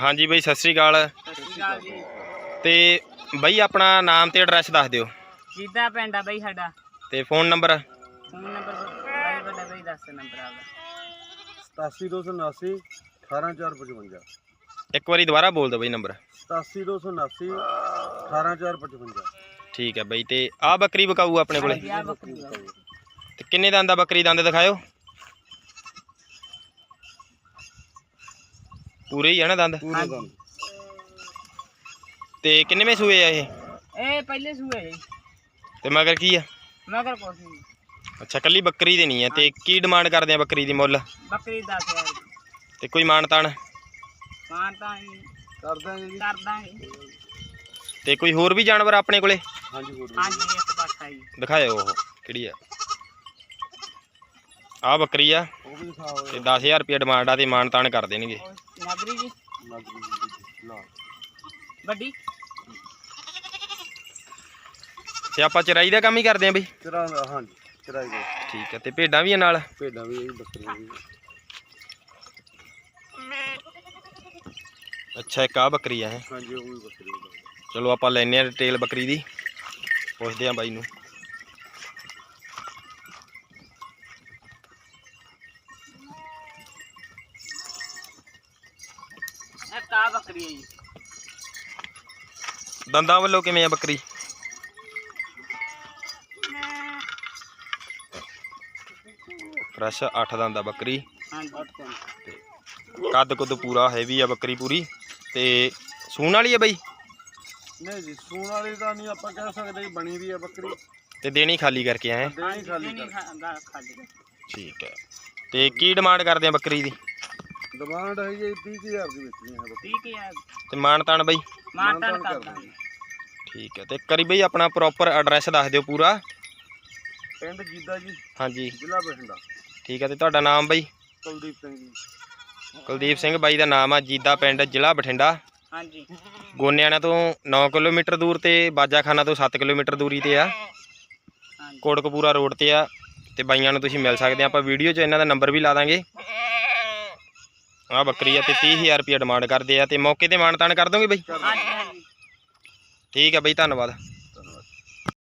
ਹਾਂਜੀ ਬਈ ਸਤਿ ਸ੍ਰੀ ਅਕਾਲ। ਤੇ ਬਈ ਆਪਣਾ ਨਾਮ ਤੇ ਐਡਰੈਸ ਦੱਸ ਦਿਓ। ਜਿੱਦਾਂ ਪਿੰਡ ਆ ਬਈ ਸਾਡਾ। ਤੇ ਫੋਨ ਨੰਬਰ ਫੋਨ ਨੰਬਰ ਬਾਈ ਵੱਡਾ ਬਈ ਦੱਸ ਨੰਬਰ ਆਗਾ 87279 18455 ਇੱਕ ਵਾਰੀ ਦੁਬਾਰਾ ਬੋਲ ਦਿਓ ਬਈ ਨੰਬਰ 87279 18455 ਠੀਕ ਹੈ ਬਈ ਤੇ ਆ ਬੱਕਰੀ ਵਿਕਾਊ ਆਪਣੇ ਕੋਲੇ? ਤੇ ਕਿੰਨੇ ਦੰਦ ਆ ਬੱਕਰੀ ਦੰਦ ਦਿਖਾਇਓ? ਪੂਰੇ ਹੀ ਆ ਨਾ ਦੰਦ? ਪੂਰੇ ਦਮ ਤੇ ਕਿੰਨੇਵੇਂ ਸੂਏ ਆ ਇਹ? ਇਹ ਪਹਿਲੇ ਸੂਏ ਜੀ। ਤੇ ਮਗਰ ਕੀ ਆ? ਮਗਰ ਕੁਛ ਨਹੀਂ। ਅੱਛਾ ਕੱਲੀ ਬੱਕਰੀ ਦੇ ਨਹੀਂ ਆ। ਤੇ ਕੀ ਡਿਮਾਂਡ ਕਰਦੇ ਆ ਬੱਕਰੀ ਦੀ ਮੁੱਲ? ਬੱਕਰੀ 10000 ਤੇ ਕੋਈ ਮਾਨ ਤਾਨ ਮਾਨ ਤਾਂ ਜੀ। ਕਰ ਦਾਂਗੇ ਜੀ। ਕਰ ਦਾਂਗੇ ਤੇ ਕੋਈ ਹੋਰ ਵੀ ਜਾਨਵਰ ਆਪਣੇ ਕੋਲੇ? ਹਾਂਜੀ ਹੋਰ ਵੀ। ਹਾਂਜੀ ਇੱਕ ਪਾਸਾ ਜੀ। ਦਿਖਾਇਓ ਉਹ ਕਿਹੜੀ ਆ? ਆ ਬੱਕਰੀ ਆ। ਉਹ ਵੀ ਖਾ ਹੋਇਆ ਤੇ 10000 ਰੁਪਏ ਡਿਮਾਂਡ ਆ ਤੇ ਮਾਨ ਤਾਨ ਕਰ ਦੇਣਗੇ। ਨਗਰੀ ਜੀ। ਨਗਰੀ ਜੀ ਲਾ ਵੱਡੀ। ਤੇ ਆਪਾਂ ਚਰਾਈ ਦਾ ਕੰਮ ਹੀ ਕਰਦੇ ਆਂ ਬਈ। ਚਰਾ ਹਾਂਜੀ ਚਰਾਈ ਦੇ। ਠੀਕ ਹੈ ਤੇ ਭੇਡਾਂ ਵੀ ਆ ਨਾਲ? ਭੇਡਾਂ ਵੀ ਹੈ ਜੀ ਬੱਕਰੀਆਂ ਵੀ ਅੱਛਾ ਇੱਕ ਆ ਬੱਕਰੀ ਆ ਇਹ। ਹਾਂਜੀ ਉਹ ਵੀ ਬੱਕਰੀ ਚਲੋ ਆਪਾਂ ਲੈਨੇ ਆ ਡਿਟੇਲ ਬੱਕਰੀ ਦੀ। ਪੁੱਛਦੇ ਆ ਬਾਈ ਨੂੰ। ਆ ਬੱਕਰੀ ਹੈ ਜੀ। ਦੰਦਾਂ ਵੱਲੋਂ ਕਿਵੇਂ ਆ ਬੱਕਰੀ? ਫਰੈਸ਼ 8 ਦੰਦਾ ਬੱਕਰੀ। ਹਾਂਜੀ। ਕੱਦ ਕੁੱਦ ਪੂਰਾ ਹੈਵੀ ਆ ਬੱਕਰੀ ਪੂਰੀ। ਤੇ ਸੂਣ ਵਾਲੀ ਆ ਬਾਈ? ਨਹੀਂ ਜੀ ਸੂਣ ਵਾਲੀ ਤਾਂ ਨਹੀਂ ਆਪਾਂ ਕਹਿ ਸਕਦੇ ਜੀ ਬਣੀ ਵੀ ਹੈ ਬੱਕਰੀ। ਤੇ ਦੇਣੀ ਖਾਲੀ ਕਰਕੇ ਆਏ ਦੇਣੀ ਖਾਲੀ ਨਹੀਂ ਕਰ ਖਾਲੀ ਠੀਕ ਹੈ। ਤੇ ਕੀ ਡਿਮਾਂਡ ਕਰਦੇ ਆ ਬੱਕਰੀ ਦੀ? ਡਿਮਾਂਡ ਹੈ ਜੀ 30000 ਦੀ ਵੇਚਣੀ ਹੈ ਬੱਕਰੀ ਠੀਕ ਹੈ ਤੇ ਮਾਨ ਤਾਨ ਬਾਈ? ਮਾਨ ਤਾਂ ਮਾਨ ਤਾਨ ਕਰ ਦਾਂਗੇ। ਠੀਕ ਹੈ ਤੇ ਕਰੀ ਬਈ ਆਪਣਾ ਪ੍ਰੋਪਰ ਐਡਰੈਸ ਦੱਸ ਦਿਓ ਪੂਰਾ। ਪਿੰਡ ਜੀਦਾ ਜੀ ਹਾਂਜੀ। ਜ਼ਿਲ੍ਹਾ ਬਠਿੰਡਾ। ਠੀਕ ਹੈ ਤੇ ਤੁਹਾਡਾ ਨਾਮ ਬਾਈ? ਕੁਲਦੀਪ ਸਿੰਘ ਜੀ। ਕੁਲਦੀਪ ਸਿੰਘ ਬਾਈ ਦਾ ਨਾਮ ਆ ਜੀਦਾ ਪਿੰਡ ਜ਼ਿਲ੍ਹਾ ਬਠਿੰਡਾ। ਹਾਂਜੀ। ਗੋਨਿਆਣਾ ਤੋਂ 9 ਕਿਲੋਮੀਟਰ ਦੂਰ ਤੇ ਬਾਜਾਖਾਨਾ ਤੋਂ 7 ਕਿਲੋਮੀਟਰ ਦੂਰੀ ਤੇ ਆ। ਹਾਂਜੀ। ਕੋਟਕਪੂਰਾ ਰੋਡ ਤੇ ਆ ਤੇ ਬਾਈਆਂ ਨੂੰ ਤੁਸੀਂ ਮਿਲ ਸਕਦੇ ਆ। ਆਪਾਂ ਵੀਡੀਓ 'ਚ ਇਹਨਾਂ ਦਾ ਨੰਬਰ ਵੀ ਲਾ ਦਾਂਗੇ। ਆ ਬੱਕਰੀ ਆ ਤੇ 30000 ਰੁਪਏ ਡਿਮਾਂਡ ਕਰਦੇ ਆ ਤੇ ਮੌਕੇ ਤੇ ਮਾਨਤਾਨ ਕਰ ਦੋਗੇ ਬਾਈ? ਹਾਂਜੀ ਹਾਂਜੀ। ਠੀਕ ਹੈ ਬਾਈ ਧੰਨਵਾਦ।